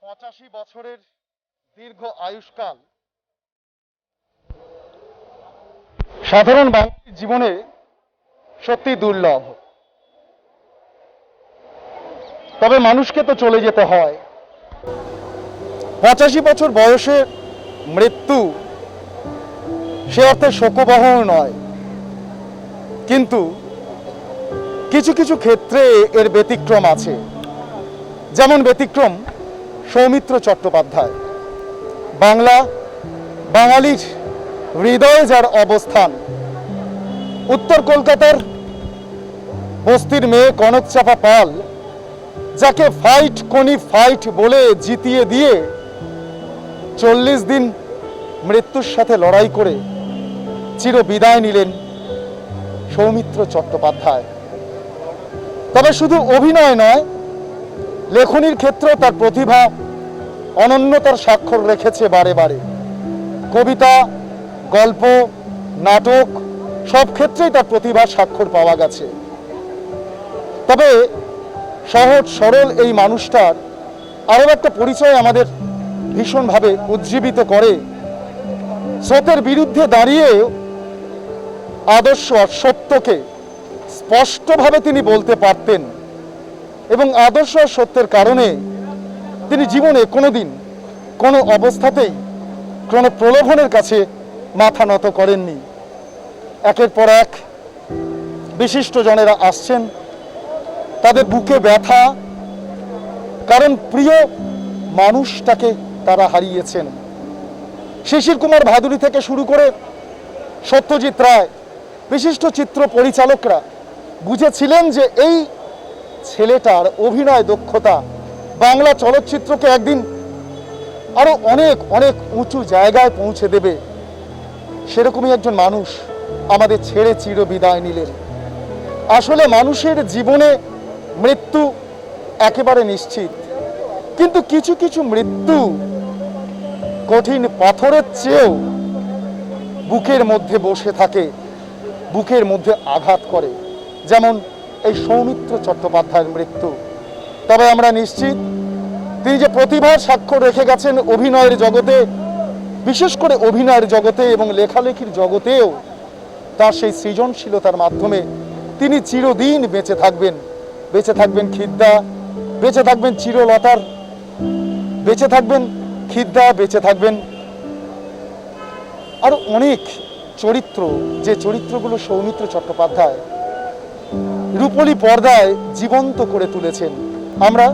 পঁচাশি বছরের দীর্ঘ আয়ুষ্কাল। সাধারণ বাঙালির জীবনে সত্যি দুর্লভ। তবে মানুষকে তো চলে যেতে হয়। পঁচাশি বছর বয়সে মৃত্যু, সে অর্থে শোকবহ নয়। কিন্তু কিছু কিছু ক্ষেত্রে এর ব্যতিক্রম আছে। যেমন ব্যতিক্রম সৌমিত্র চট্টোপাধ্যায়। বাংলা, বাঙালির হৃদয়ে যার অবস্থান, উত্তর কলকাতার বস্তির মেয়ে কনক চাপা পাল, যাকে ফাইট কোনি ফাইট বলে জিতিয়ে দিয়ে চল্লিশ দিন মৃত্যুর সাথে লড়াই করে চির বিদায় নিলেন সৌমিত্র চট্টোপাধ্যায়। তবে শুধু অভিনয় নয় লেখনির ক্ষেত্রেও তার প্রতিভা অনন্যতার স্বাক্ষর রেখেছে বারে বারে। কবিতা, গল্প, নাটক, সব ক্ষেত্রেই তার প্রতিভার স্বাক্ষর পাওয়া গেছে। তবে সহজ, সরল এই মানুষটার আরও একটা পরিচয় আমাদের ভীষণভাবে উজ্জীবিত করে। স্রোতের বিরুদ্ধে দাঁড়িয়ে আদর্শ সত্যকে স্পষ্টভাবে তিনি বলতে পারতেন। এবং আদর্শ সত্যের কারণে তিনি জীবনে কোনোদিন কোনো অবস্থাতেই কোনো প্রলোভনের কাছে মাথা নত করেননি। একের পর এক বিশিষ্ট জনেরা আসছেন। তাদের বুকে ব্যথা, কারণ প্রিয় মানুষটাকে তারা হারিয়েছেন। শিশির কুমার ভাদুরী থেকে শুরু করে সত্যজিৎ রায়, বিশিষ্ট চিত্র পরিচালকরা বুঝেছিলেন যে এই ছেলেটার অভিনয় দক্ষতা বাংলা চলচ্চিত্রকে একদিন আরও অনেক অনেক উঁচু জায়গায় পৌঁছে দেবে। সেরকমই একজন মানুষ আমাদের ছেড়ে চির বিদায় নিলেন। আসলে মানুষের জীবনে মৃত্যু একেবারে নিশ্চিত। কিন্তু কিছু কিছু মৃত্যু কঠিন পাথরের চেয়েও বুকের মধ্যে বসে থাকে, বুকের মধ্যে আঘাত করে। যেমন এই সৌমিত্র চট্টোপাধ্যায়ের মৃত্যু। তবে আমরা নিশ্চিত, তিনি যে প্রতিভার স্বাক্ষর রেখে গেছেন অভিনয়ের জগতে, বিশেষ করে অভিনয়ের জগতে এবং লেখালেখির জগতেও তার সেই সৃজনশীলতার মাধ্যমে তিনি চিরদিন বেঁচে থাকবেন। বেঁচে থাকবেন খিদ্দা, বেঁচে থাকবেন চিরলতার, বেঁচে থাকবেন খিদ্দা, বেঁচে থাকবেন আরও অনেক চরিত্র, যে চরিত্রগুলো সৌমিত্র চট্টোপাধ্যায় রূপলি পর্দায় জীবন্ত করে তুলেছেন। আমরা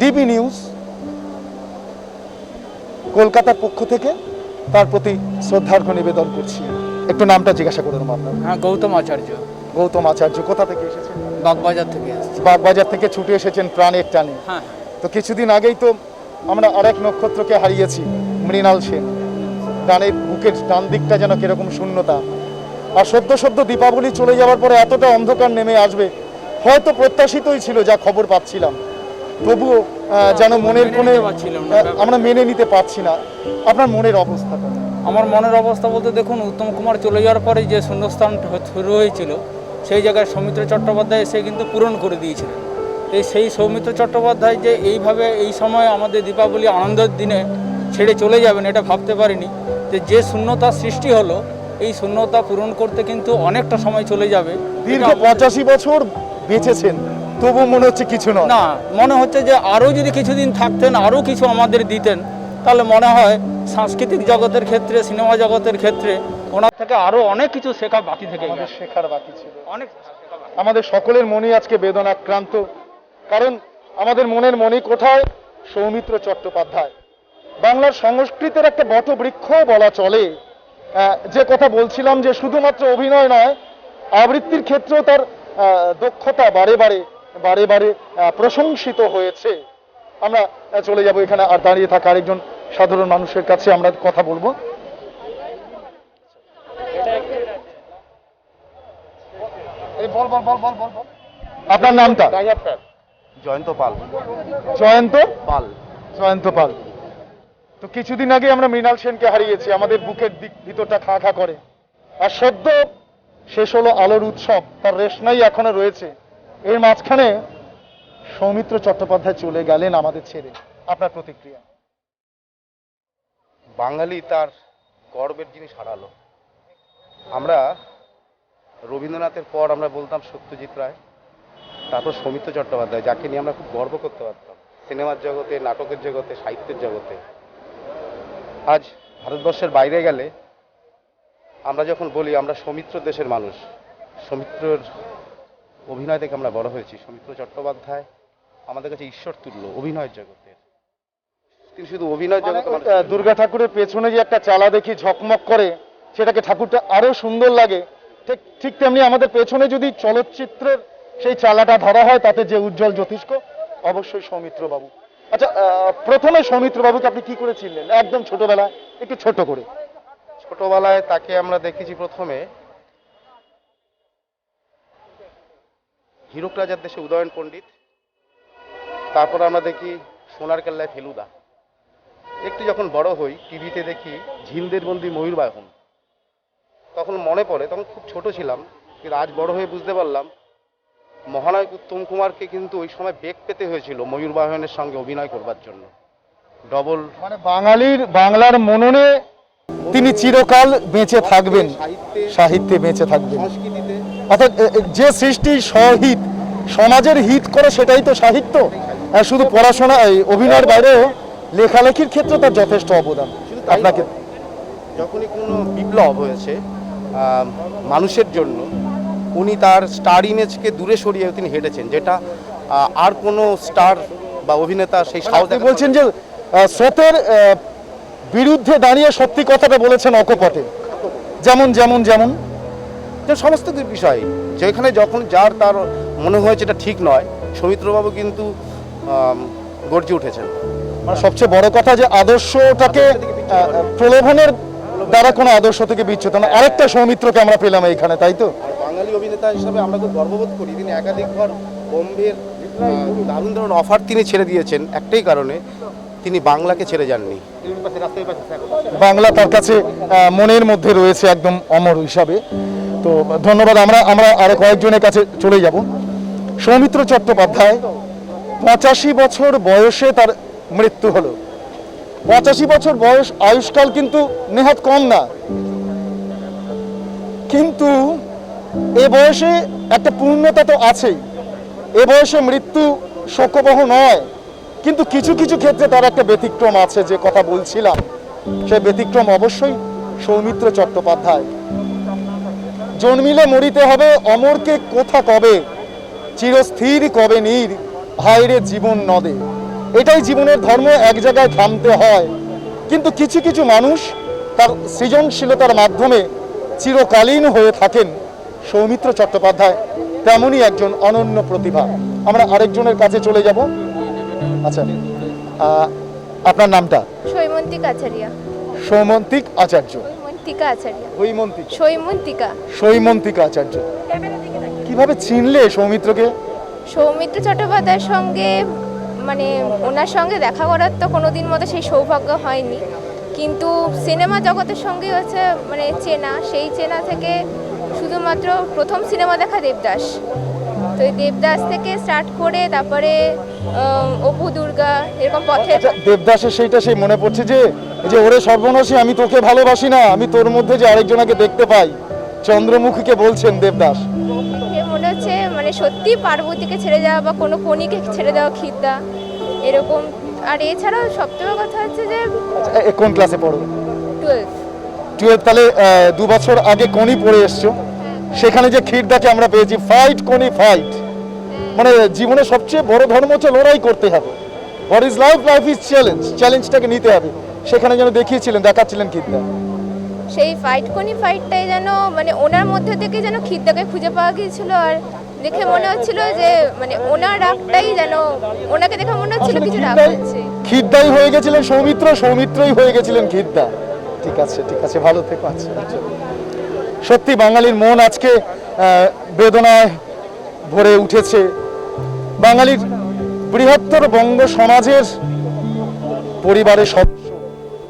ডিবি নিউজ কলকাতার পক্ষ থেকে তার প্রতি শ্রদ্ধার্ঘ নিবেদন করছি। একটু নামটা জিজ্ঞাসা করুন আপনার। হ্যাঁ গৌতম আচার্য। গৌতম আচার্য কোথা থেকে এসেছেন? বাগবাজার থেকে বাগবাজার থেকে ছুটে এসেছেন প্রাণের টানে। হ্যাঁ তো কিছুদিন আগেই তো আমরা আরেক নক্ষত্রকে হারিয়েছি মৃণাল সেন। ডানের বুকের ডান দিকটা যেন কীরকম শূন্যতা। আর সদ্য সদ্য দীপাবলি চলে যাওয়ার পরে এতটা অন্ধকার নেমে আসবে হয়তো প্রত্যাশিতই ছিল যা খবর পাচ্ছিলাম। তবুও যেন মনের মেনে কোণে আমরা মেনে নিতে পারছি না। আপনার মনের অবস্থাটা আমার মনের অবস্থা বলতে দেখুন উত্তম কুমার চলে যাওয়ার পরে যে শূন্যস্থান শুরু হয়েছিল সেই জায়গায় সৌমিত্র চট্টোপাধ্যায় এসে কিন্তু পূরণ করে দিয়েছিলেন। এই সেই সৌমিত্র চট্টোপাধ্যায় যে এইভাবে এই সময় আমাদের দীপাবলি আনন্দের দিনে ছেড়ে চলে যাবেন এটা ভাবতে পারিনি। যে যে শূন্যতা সৃষ্টি হলো এই শূন্যতা পূরণ করতে কিন্তু অনেকটা সময় চলে যাবে। দীর্ঘ পঁচাশি বছর বেঁচেছেন তবু মনে হচ্ছে কিছু নয়। না মনে হচ্ছে যে আরও যদি কিছুদিন থাকতেন আরও কিছু আমাদের দিতেন তাহলে মনে হয় সাংস্কৃতিক জগতের ক্ষেত্রে সিনেমা জগতের ক্ষেত্রে ওনার থেকে আরও অনেক কিছু শেখা বাকি থেকে আমাদের শেখার বাকি ছিল। অনেক আমাদের সকলের মনে আজকে বেদনাক্রান্ত কারণ আমাদের মনের মনে কোথায়? সৌমিত্র চট্টোপাধ্যায়। বাংলার সংস্কৃতির একটা বটবৃক্ষ বলা চলে। যে কথা বলছিলাম যে শুধুমাত্র অভিনয় নয় আবৃত্তির ক্ষেত্রেও তার দক্ষতা বারে বারে বারে বারে প্রশংসিত হয়েছে। আমরা চলে যাব এখানে আর দাঁড়িয়ে থাকা আরেকজন সাধারণ মানুষের কাছে আমরা কথা বলব। এই বল বল বল বল বল বল। আপনার নামটা? জয়ন্ত পাল। জয়ন্ত? পাল। জয়ন্ত পাল। তো কিছুদিন আগে আমরা মৃণাল সেনকে হারিয়েছি, আমাদের বুকের দিক ভিতরটা খা খা করে। আর সদ্য শেষ হলো আলোর উৎসব, তার রেশনাই এখনও রয়েছে। এর মাঝখানে সৌমিত্র চট্টোপাধ্যায় চলে গেলেন আমাদের ছেড়ে। আপনার প্রতিক্রিয়া? বাঙালি তার গর্বের জিনিস হারালো। আমরা রবীন্দ্রনাথের পর আমরা বলতাম সত্যজিৎ রায়, তারপর সৌমিত্র চট্টোপাধ্যায়, যাকে নিয়ে আমরা খুব গর্ব করতে পারতাম। সিনেমার জগতে, নাটকের জগতে, সাহিত্যের জগতে। আজ ভারতবর্ষের বাইরে গেলে আমরা যখন বলি আমরা সৌমিত্র দেশের মানুষ সৌমিত্রর অভিনয় দেখে আমরা বড় হয়েছি। সৌমিত্র চট্টোপাধ্যায় আমাদের কাছে ঈশ্বর তুল্য অভিনয়ের জগতে তিনি শুধু অভিনয় জগতে দুর্গা ঠাকুরের পেছনে যে একটা চালা দেখি ঝকমক করে সেটাকে ঠাকুরটা আরও সুন্দর লাগে। ঠিক ঠিক তেমনি আমাদের পেছনে যদি চলচ্চিত্রের সেই চালাটা ধরা হয় তাতে যে উজ্জ্বল জ্যোতিষ্ক অবশ্যই সৌমিত্র বাবু আচ্ছা প্রথমে সৌমিত্র বাবুকে আপনি কি করে চিনলেন একদম ছোটবেলায়, একটু ছোট করে। ছোটবেলায় তাকে আমরা দেখেছি প্রথমে। হীরক রাজার দেশে উদয়ন পণ্ডিত। তারপর আমরা দেখি সোনার কেল্লায় ফেলুদা। একটু যখন বড় হই, টিভিতে দেখি ঝিলদের বন্দি ময়ূর বাহন তখন মনে পড়ে, তখন খুব ছোট ছিলাম, কিন্তু আজ বড় হয়ে বুঝতে পারলাম মহানায়ক উত্তম কুমারকে কিন্তু ওই সময় বেগ পেতে হয়েছিল ময়ূর বাহনের সঙ্গে অভিনয় করবার জন্য। ডবল মানে বাঙালির বাংলার মননে তিনি চিরকাল বেঁচে থাকবেন। সাহিত্যে বেঁচে থাকবেন। অর্থাৎ যে সৃষ্টি সহিত সমাজের হিত করে সেটাই তো সাহিত্য। আর শুধু পড়াশোনা এই অভিনয়ের বাইরেও লেখালেখির ক্ষেত্রে তার যথেষ্ট অবদান। আপনাকে যখনই কোনো বিপ্লব হয়েছে মানুষের জন্য উনি তার স্টার ইমেজকে দূরে সরিয়ে তিনি হেঁটেছেন যেটা আর কোনো স্টার বা অভিনেতা সেই সাহস বলছেন যে স্রোতের বিরুদ্ধে দাঁড়িয়ে সত্যি কথাটা বলেছেন অকপটে। যেমন যেমন যেমন। যে সমস্ত বিষয় যেখানে যখন যার তার মনে হয়েছে এটা ঠিক নয় সৌমিত্রবাবু কিন্তু গর্জে উঠেছেন। মানে সবচেয়ে বড় কথা যে আদর্শটাকে প্রলোভনের দ্বারা কোনো আদর্শ থেকে বিচ্যুত না। আরেকটা সৌমিত্রকে আমরা পেলাম এইখানে তাই তো? বাঙালি অভিনেতা হিসাবে আমরা খুব গর্ববোধ করি। তিনি একাধিকবার বোম্বের দারুণ দারুণ অফার তিনি ছেড়ে দিয়েছেন একটাই কারণে তিনি বাংলাকে ছেড়ে যাননি। বাংলা তার কাছে মনের মধ্যে রয়েছে একদম অমর হিসাবে। তো ধন্যবাদ, আমরা আমরা আরও কয়েকজনের কাছে চলে যাব। সৌমিত্র চট্টোপাধ্যায়, পঁচাশি বছর বয়সে তার মৃত্যু হলো। পঁচাশি বছর বয়স আয়ুষ্কাল কিন্তু নেহাত কম না। কিন্তু এ বয়সে একটা পূর্ণতা তো আছেই। এ বয়সে মৃত্যু শোকবহ নয়, কিন্তু কিছু কিছু ক্ষেত্রে তার একটা ব্যতিক্রম আছে যে কথা বলছিলাম। সে ব্যতিক্রম অবশ্যই সৌমিত্র চট্টোপাধ্যায়। জন্মিলে মরিতে হবে অমরকে কোথা কবে? চিরস্থির কবে নীর? হায়রে জীবন নদে। এটাই জীবনের ধর্ম, এক জায়গায় থামতে হয়। কিন্তু কিছু কিছু মানুষ তার সৃজনশীলতার মাধ্যমে চিরকালীন হয়ে থাকেন। সৌমিত্র চট্টোপাধ্যায় তেমনই একজন অনন্য প্রতিভা। আমরা আরেকজনের কাছে চলে যাব। আচ্ছা আপনার নামটা? সৈমন্তিক আচারিয়া। সৌমন্তিক আচার্য। সৈমন্তিকা আচারিয়া। হৈমন্তিক সৈমন্তিকা। সৈমন্তিক আচার্য। কীভাবে চিনলে সৌমিত্রকে? সৌমিত্র চট্টোপাধ্যায়ের সঙ্গে মানে ওনার সঙ্গে দেখা করার তো কোনোদিন মতো সেই সৌভাগ্য হয়নি। কিন্তু সিনেমা জগতের সঙ্গে হচ্ছে মানে চেনা সেই চেনা থেকে শুধুমাত্র প্রথম সিনেমা দেখা দেবদাস। তো এই দেবদাস থেকে স্টার্ট করে তারপরে অপু দুর্গা এরকম পথে আচ্ছা দেবদাসের সেইটা সেই মনে পড়ছে যে যে ওরে সর্বনাশী আমি তোকে ভালোবাসি না আমি তোর মধ্যে যে আরেকজনকে দেখতে পাই চন্দ্রমুখীকে বলছেন দেবদাস। মনে হচ্ছে মানে সত্যি পার্বতীকে ছেড়ে যাওয়া বা কোনো কণিকে ছেড়ে দেওয়া খিদ্দা এরকম। আর এছাড়াও সবচেয়ে কথা হচ্ছে যে আচ্ছা, কোন ক্লাসে পড়ো? টুয়েলভ টুয়েলভ তাহলে দু বছর আগে কোনি পড়ে এসছো? সেখানে যে ক্ষীরটাকে আমরা পেয়েছি ফাইট কোনি ফাইট মানে জীবনে সবচেয়ে বড় ধর্ম হচ্ছে লড়াই করতে হবে। What is life life is challenge চ্যালেঞ্জটাকে নিতে হবে। সেখানে যেন দেখিয়েছিলেন দেখাচ্ছিলেন ক্ষীরটা। সেই ফাইট কোনি ফাইটটাই যেন মানে ওনার মধ্যে থেকে যেন খিদ্দাকে খুঁজে পাওয়া গিয়েছিল আর দেখে মনে হচ্ছিল যে মানে ওনার রাগটাই যেন ওনাকে দেখে মনে হচ্ছিল কিছু রাগ খিদ্দাই হচ্ছে। খিদ্দাই হয়ে গেছিলেন সৌমিত্র সৌমিত্রই হয়ে গেছিলেন খিদ্দা ঠিক আছে ঠিক আছে ভালো থেকো আচ্ছা আচ্ছা। সত্যি বাঙালির মন আজকে বেদনায় ভরে উঠেছে। বাঙালির বৃহত্তর বঙ্গ সমাজের পরিবারের সদস্য।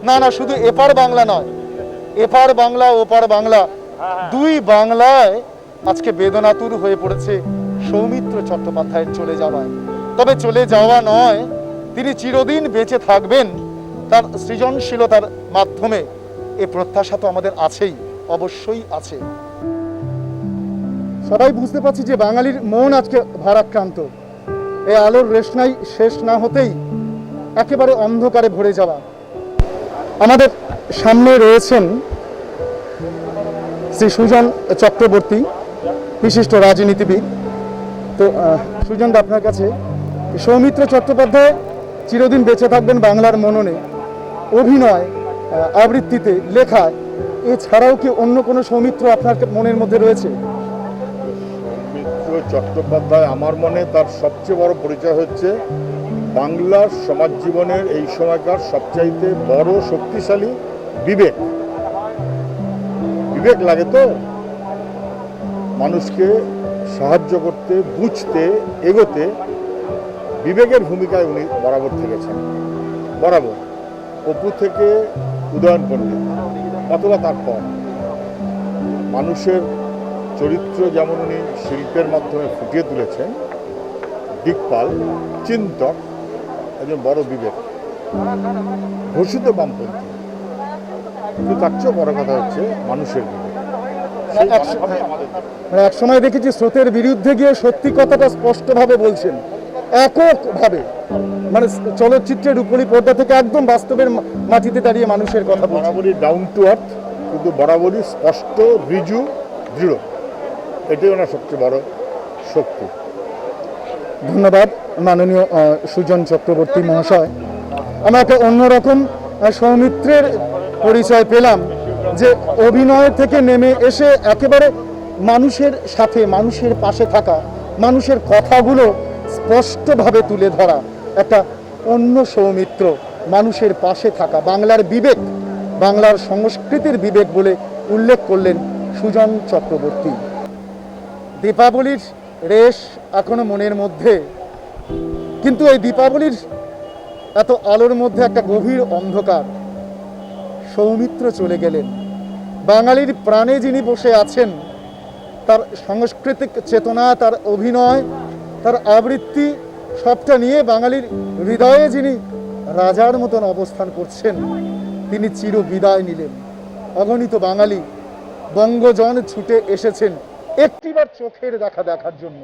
না না, শুধু এপার বাংলা নয়, এপার বাংলা, ওপার বাংলা, দুই বাংলায় আজকে বেদনাতুর হয়ে পড়েছে সৌমিত্র চট্টোপাধ্যায়ের চলে যাওয়ায়। তবে চলে যাওয়া নয়, তিনি চিরদিন বেঁচে থাকবেন তার সৃজনশীলতার মাধ্যমে। এ প্রত্যাশা তো আমাদের আছেই। অবশ্যই আছে। সবাই বুঝতে পারছি যে বাঙালির মন আজকে ভারাক্রান্ত। এই আলোর রেশনাই শেষ না হতেই একেবারে অন্ধকারে ভরে যাওয়া। আমাদের সামনে রয়েছেন শ্রী সুজন চক্রবর্তী, বিশিষ্ট রাজনীতিবিদ। তো সুজন আপনার কাছে। সৌমিত্র চট্টোপাধ্যায় চিরদিন বেঁচে থাকবেন বাংলার মননে। অভিনয় আবৃত্তিতে, লেখায়। এছাড়াও কি অন্য কোনো সৌমিত্র আপনার মনের মধ্যে রয়েছে? মিত্র চট্টোপাধ্যায় আমার মনে তার সবচেয়ে বড় পরিচয় হচ্ছে বাংলার সমাজ জীবনের এই সময়কার সবচাইতে বড় শক্তিশালী বিবেক। বিবেক লাগে তো? মানুষকে সাহায্য করতে, বুঝতে, এগোতে বিবেকের ভূমিকায় উনি বরাবর থেকেছেন। বরাবর। অপু থেকে উদয়ন পণ্ডিত। অথবা তারপর মানুষের চরিত্র যেমন উনি শিল্পের মাধ্যমে ফুটিয়ে তুলেছেন, দিকপাল, চিন্তক, একজন বড় বিবেক, ঘোষিত বামপন্থী। কিন্তু তার চেয়েও বড় কথা হচ্ছে মানুষের বিবেক। মানে এক সময় দেখেছি স্রোতের বিরুদ্ধে গিয়ে সত্যি কথাটা স্পষ্টভাবে বলছেন। এককভাবে মানে চলচ্চিত্রের উপরি পর্দা থেকে একদম বাস্তবের মাটিতে দাঁড়িয়ে মানুষের কথা বরাবরই ডাউন টু আর্থ কিন্তু বরাবরই স্পষ্ট রিজু দৃঢ়। এটাই ওনার সবচেয়ে বড় শক্তি। ধন্যবাদ মাননীয় সুজন চক্রবর্তী মহাশয়। আমরা একটা অন্যরকম সৌমিত্রের পরিচয় পেলাম যে অভিনয় থেকে নেমে এসে একেবারে মানুষের সাথে মানুষের পাশে থাকা মানুষের কথাগুলো স্পষ্টভাবে তুলে ধরা একটা অন্য সৌমিত্র মানুষের পাশে থাকা, বাংলার বিবেক, বাংলার সংস্কৃতির বিবেক বলে উল্লেখ করলেন সুজন চক্রবর্তী। দীপাবলির রেশ এখনও মনের মধ্যে। কিন্তু এই দীপাবলির এত আলোর মধ্যে একটা গভীর অন্ধকার। সৌমিত্র চলে গেলেন। বাঙালির প্রাণে যিনি বসে আছেন, তার সাংস্কৃতিক চেতনা, তার অভিনয় তার আবৃত্তি সবটা নিয়ে বাঙালির হৃদয়ে যিনি রাজার মতন অবস্থান করছেন তিনি চির বিদায় নিলেন। অগণিত বাঙালি বঙ্গজন ছুটে এসেছেন একটিবার চোখের দেখা দেখার জন্য।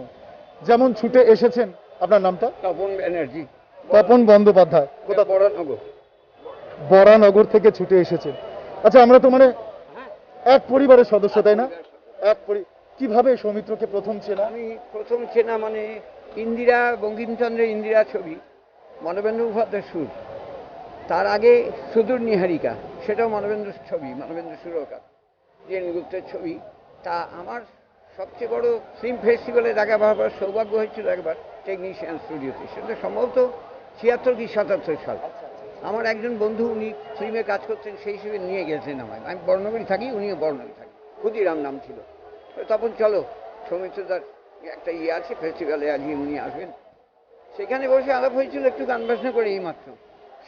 যেমন ছুটে এসেছেন আপনার নামটা? তপন ব্যানার্জি। তপন বন্দ্যোপাধ্যায়। কোথা বড়নগর বরানগর থেকে ছুটে এসেছেন। আচ্ছা আমরা তো মানে এক পরিবারের সদস্য তাই না? এক পরি কীভাবে সৌমিত্রকে প্রথম চেনা? আমি প্রথম চেনা মানে ইন্দিরা বঙ্কিমচন্দ্রের ইন্দিরা ছবি মানবেন্দ্র মুখোপাধ্যায় সুর। তার আগে সুদূর নিহারিকা সেটাও মানবেন্দ্র ছবি মানবেন্দ্র সুরকার। জেন গুপ্তের ছবি। তা আমার সবচেয়ে বড় ফিল্ম ফেস্টিভ্যালে দেখা পাওয়ার সৌভাগ্য হয়েছিল একবার টেকনিশিয়ান স্টুডিওতে সেটা সম্ভবত ছিয়াত্তর কি সাতাত্তর সাল। আমার একজন বন্ধু উনি ফিল্মে কাজ করতেন সেই হিসেবে নিয়ে গেছেন আমায়। আমি বর্ণগরী থাকি উনিও বর্ণগরী থাকি ক্ষুদিরাম নাম ছিল। তখন চলো সৌমিত্রদার একটা ইয়ে আছে ফেস্টিভ্যালে আজকে উনি আসবেন। সেখানে বসে আলাপ হয়েছিল একটু গান বাজনা করে এই মাত্র।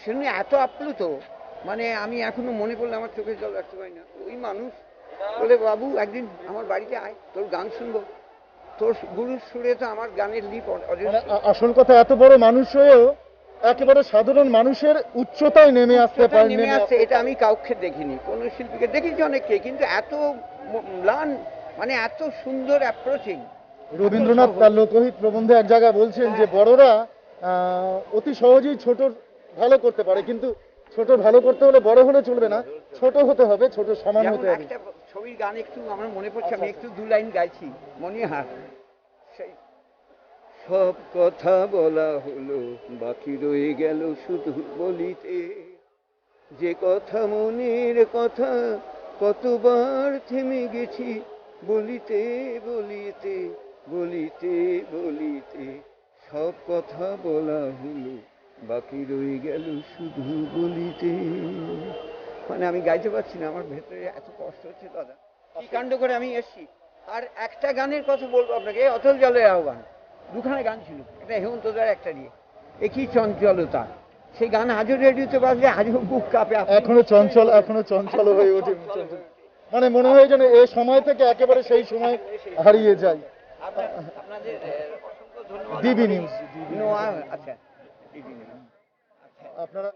শুনে এত আপ্লুত মানে আমি এখনও মনে করলে আমার চোখে জল রাখতে পারি না। ওই মানুষ বলে বাবু একদিন আমার বাড়িতে আয় তোর গান শুনব। তোর গুরুর সুরে তো আমার গানের লিপ মানে আসল কথা এত বড় মানুষ হয়েও একেবারে সাধারণ মানুষের উচ্চতায় নেমে আসতে পারেন নেমে আসছে এটা আমি কাউকে দেখিনি। কোন শিল্পীকে দেখেছি অনেককে কিন্তু এত ম্লান মানে এত সুন্দর অ্যাপ্রোচিং রবীন্দ্রনাথ তার লোকহিত প্রবন্ধে এক জায়গায় বলছেন যে বড়রা অতি সহজেই ছোট ভালো করতে পারে কিন্তু ছোট ভালো করতে হলে বড় হলে চলবে না। ছোট হতে হবে ছোট সমান হতে হবে। একটা ছবির গান একটু আমার মনে পড়ছে আমি একটু দু লাইন গাইছি মনিহার। সেই সব কথা বলা হলো বাকি রয়ে গেল শুধু বলিতে। যে কথা মনের কথা কতবার থেমে গেছি বলিতে বলিতে বলিতে বলিতে সব কথা বলা হলো বাকি রয়ে গেল শুধু বলিতে। মানে আমি গাইতে পারছি না আমার ভেতরে এত কষ্ট হচ্ছে দাদা। কি কাণ্ড করে আমি এসছি। আর একটা গানের কথা বলব আপনাকে অতল জলের আহ্বান। দুখানে গান ছিল একটা হেমন্তদার একটা নিয়ে। একই চঞ্চলতা। সেই গান আজও রেডিওতে বাজলে আজও বুক কাঁপে। এখনও চঞ্চল এখনও চঞ্চল হয়ে ওঠে চঞ্চল। মানে মনে হয় যেন এই সময় থেকে একেবারে সেই সময় হারিয়ে যায়। ডিবি নিউজ আচ্ছা। আপনারা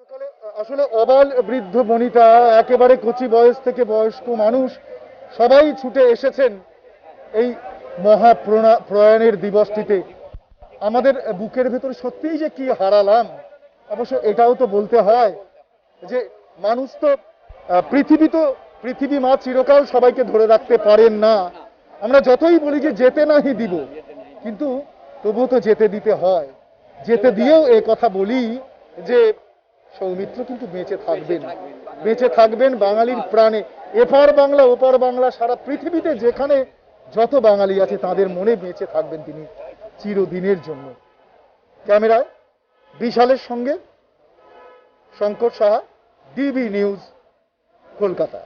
সকালে আসলে অবাল বৃদ্ধ বনিতা একেবারে কচি বয়স থেকে বয়স্ক মানুষ সবাই ছুটে এসেছেন এই মহাপ্রণা প্রয়াণের দিবসটিতে। আমাদের বুকের ভেতর সত্যিই যে কি হারালাম অবশ্য এটাও তো বলতে হয় যে মানুষ তো পৃথিবী তো, পৃথিবী মা চিরকাল সবাইকে ধরে রাখতে পারেন না। আমরা যতই বলি যে যেতে নাহি দিব, কিন্তু তবুও তো যেতে দিতে হয়। যেতে দিয়েও এ কথা বলি যে, সৌমিত্র কিন্তু বেঁচে থাকবেন। বেঁচে থাকবেন বাঙালির প্রাণে। এপার বাংলা, ওপার বাংলা, সারা পৃথিবীতে যেখানে যত বাঙালি আছে তাদের মনে বেঁচে থাকবেন তিনি চিরদিনের জন্য। ক্যামেরায় বিশালের সঙ্গে Shankar Saha, DB news. Kolkata.